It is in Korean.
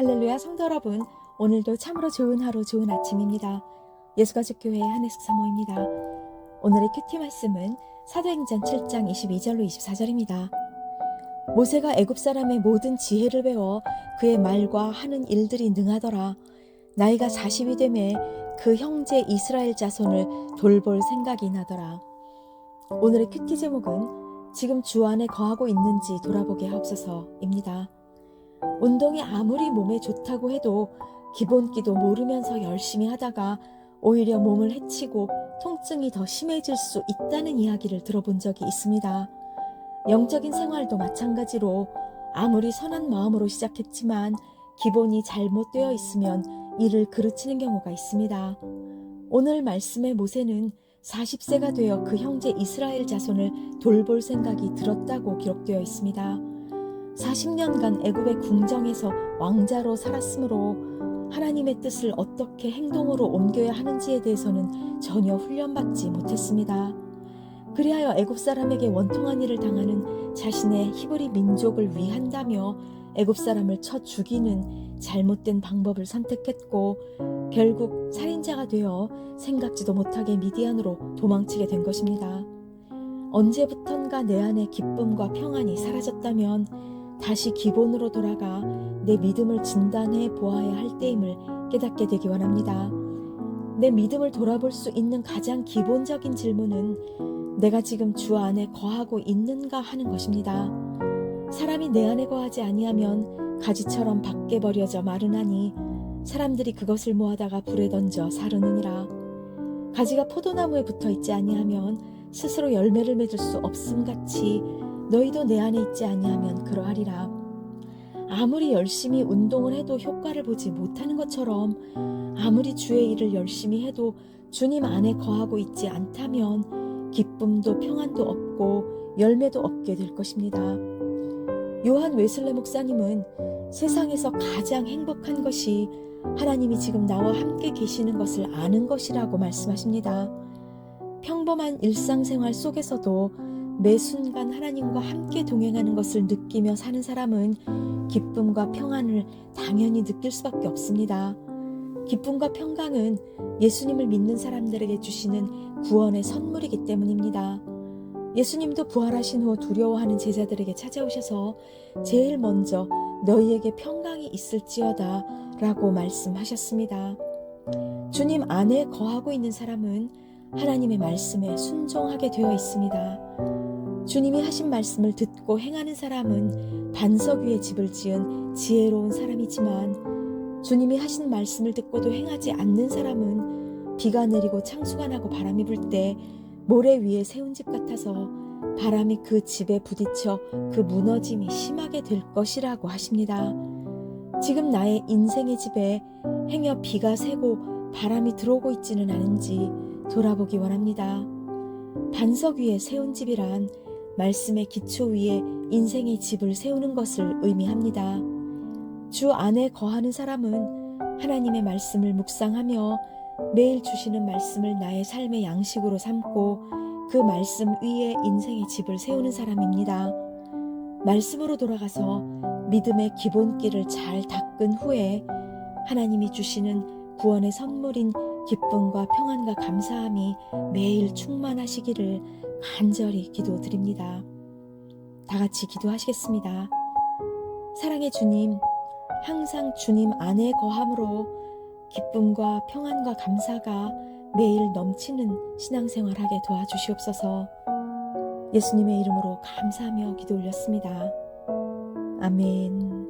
할렐루야 성도 여러분 오늘도 참으로 좋은 하루 좋은 아침입니다. 예수가족 교회 한혜숙 사모입니다. 오늘의 큐티 말씀은 사도행전 7장 22절로 24절입니다. 모세가 애굽 사람의 모든 지혜를 배워 그의 말과 하는 일들이 능하더라. 나이가 40이 되매 그 형제 이스라엘 자손을 돌볼 생각이 나더라. 오늘의 큐티 제목은 지금 주 안에 거하고 있는지 돌아보게 하옵소서입니다. 운동이 아무리 몸에 좋다고 해도 기본기도 모르면서 열심히 하다가 오히려 몸을 해치고 통증이 더 심해질 수 있다는 이야기를 들어본 적이 있습니다. 영적인 생활도 마찬가지로 아무리 선한 마음으로 시작했지만 기본이 잘못되어 있으면 이를 그르치는 경우가 있습니다. 오늘 말씀의 모세는 40세가 되어 그 형제 이스라엘 자손을 돌볼 생각이 들었다고 기록되어 있습니다. 40년간 애굽의 궁정에서 왕자로 살았으므로 하나님의 뜻을 어떻게 행동으로 옮겨야 하는지에 대해서는 전혀 훈련받지 못했습니다. 그리하여 애굽 사람에게 원통한 일을 당하는 자신의 히브리 민족을 위한다며 애굽 사람을 쳐 죽이는 잘못된 방법을 선택했고 결국 살인자가 되어 생각지도 못하게 미디안으로 도망치게 된 것입니다. 언제부턴가 내 안에 기쁨과 평안이 사라졌다면 다시 기본으로 돌아가 내 믿음을 진단해 보아야 할 때임을 깨닫게 되기 원합니다. 내 믿음을 돌아볼 수 있는 가장 기본적인 질문은 내가 지금 주 안에 거하고 있는가 하는 것입니다. 사람이 내 안에 거하지 아니하면 가지처럼 밖에 버려져 마르나니 사람들이 그것을 모아다가 불에 던져 사르느니라. 가지가 포도나무에 붙어 있지 아니하면 스스로 열매를 맺을 수 없음 같이 너희도 내 안에 있지 아니하면 그러하리라. 아무리 열심히 운동을 해도 효과를 보지 못하는 것처럼 아무리 주의 일을 열심히 해도 주님 안에 거하고 있지 않다면 기쁨도 평안도 없고 열매도 없게 될 것입니다. 요한 웨슬레 목사님은 세상에서 가장 행복한 것이 하나님이 지금 나와 함께 계시는 것을 아는 것이라고 말씀하십니다. 평범한 일상생활 속에서도 매 순간 하나님과 함께 동행하는 것을 느끼며 사는 사람은 기쁨과 평안을 당연히 느낄 수밖에 없습니다. 기쁨과 평강은 예수님을 믿는 사람들에게 주시는 구원의 선물이기 때문입니다. 예수님도 부활하신 후 두려워하는 제자들에게 찾아오셔서 제일 먼저 너희에게 평강이 있을지어다 라고 말씀하셨습니다. 주님 안에 거하고 있는 사람은 하나님의 말씀에 순종하게 되어 있습니다. 주님이 하신 말씀을 듣고 행하는 사람은 반석 위에 집을 지은 지혜로운 사람이지만 주님이 하신 말씀을 듣고도 행하지 않는 사람은 비가 내리고 창수가 나고 바람이 불 때 모래 위에 세운 집 같아서 바람이 그 집에 부딪혀 그 무너짐이 심하게 될 것이라고 하십니다. 지금 나의 인생의 집에 행여 비가 새고 바람이 들어오고 있지는 않은지 돌아보기 원합니다. 반석 위에 세운 집이란 말씀의 기초 위에 인생의 집을 세우는 것을 의미합니다. 주 안에 거하는 사람은 하나님의 말씀을 묵상하며 매일 주시는 말씀을 나의 삶의 양식으로 삼고 그 말씀 위에 인생의 집을 세우는 사람입니다. 말씀으로 돌아가서 믿음의 기본기를 잘 닦은 후에 하나님이 주시는 구원의 선물인 기쁨과 평안과 감사함이 매일 충만하시기를 간절히 기도드립니다. 다 같이 기도하시겠습니다. 사랑의 주님, 항상 주님 안에 거함으로 기쁨과 평안과 감사가 매일 넘치는 신앙생활하게 도와주시옵소서. 예수님의 이름으로 감사하며 기도 올렸습니다. 아멘.